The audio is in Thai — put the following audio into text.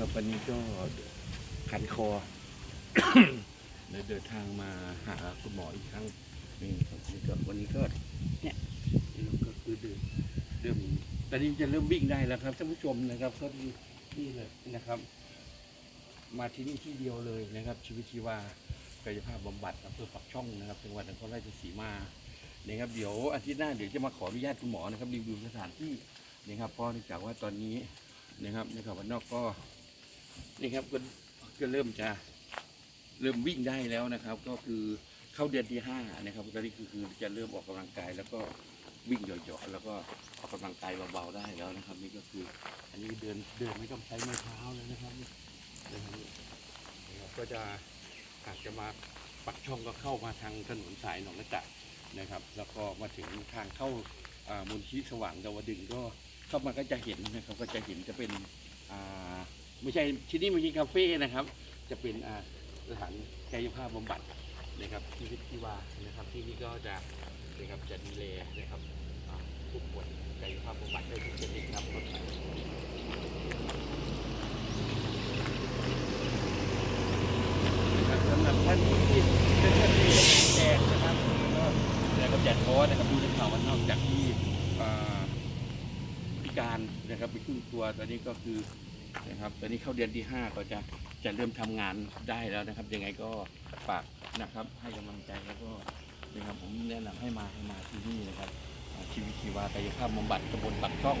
นะครับวันนี้ก็ขันคอ เลยเดินทางมาหาคุณหมออีกครั้งหนี่งครับนี่ก็วันนี้ก็เนี่ยนี่เราก็คือเดินเริ่มตอนนี้จะเริ่มวิ่งได้แล้วครับท่านผู้ชมนะครับก็ที่นี่เลยนะครับ มาที่นี่ที่เดียวเลยนะครับ ชีวิตชีวากายภาพบำบัดอำเภอปักช่องนะครับจังหวัดนครราชสีมานะครับเดี๋ยวอาทิตย์หน้าเดี๋ยวจะมาขออนุญาตคุณหมอนะครับรีวิวสถานที่นะครับเพราะเนื่องจากว่าตอนนี้นะครับในข่าววันนอกก็ นี่ครับก็ก็เริ่มจะเริ่มวิ่งได้แล้วนะครับ ก็คือเข้าเดือนที่ห้านะครับตอนนี้คือคือจะเริ่มออกกำลังกายแล้วก็วิ่งเหยาะๆแล้วก็ออกกำลังกายเบาๆได้แล้วนะครับ นี่ก็คืออันนี้เดินเดินไม่ต้องใช้ไม้เท้าเลยนะครับนี่นะครับนะครับก็จะอาจจะมาปักช่องก็เข้ามาทางถนนสายหนองกระจะนะครับ แล้วก็มาถึงทางเข้าอ่ามูลที่สว่างดาวดึงก็เข้ามาก็จะเห็นนะครับ ก็จะเห็นจะเป็นอ่า ไม่ใช่ที่นี่ไม่ใช่คาเฟ่นะครับ จะเป็นสถานกายภาพบำบัดนะครับที่วิทยานะครับที่นี่ก็จะนะครับจะดูแลนะครับผู้ป่วยกายภาพบำบัดได้ทุกชนิดครับสำหรับท่านที่เป็นท่านที่แจกนะครับก็แต่ก็จัดท้อนะครับดูในข่าวว่านอกจากที่พิการนะครับไปครึ่งตัวตอนนี้ก็คือ นะครับตอนนี้เข้าเดือนที่ 5 ก็จะจะเริ่มทำงานได้แล้วนะครับ ยังไงก็ฝากนะครับ ให้กำลังใจแล้วก็นะครับผมแนะนำให้มาให้มาที่นี่นะครับชีวิตชีวากายภาพบำบัดตำบลปักช่อง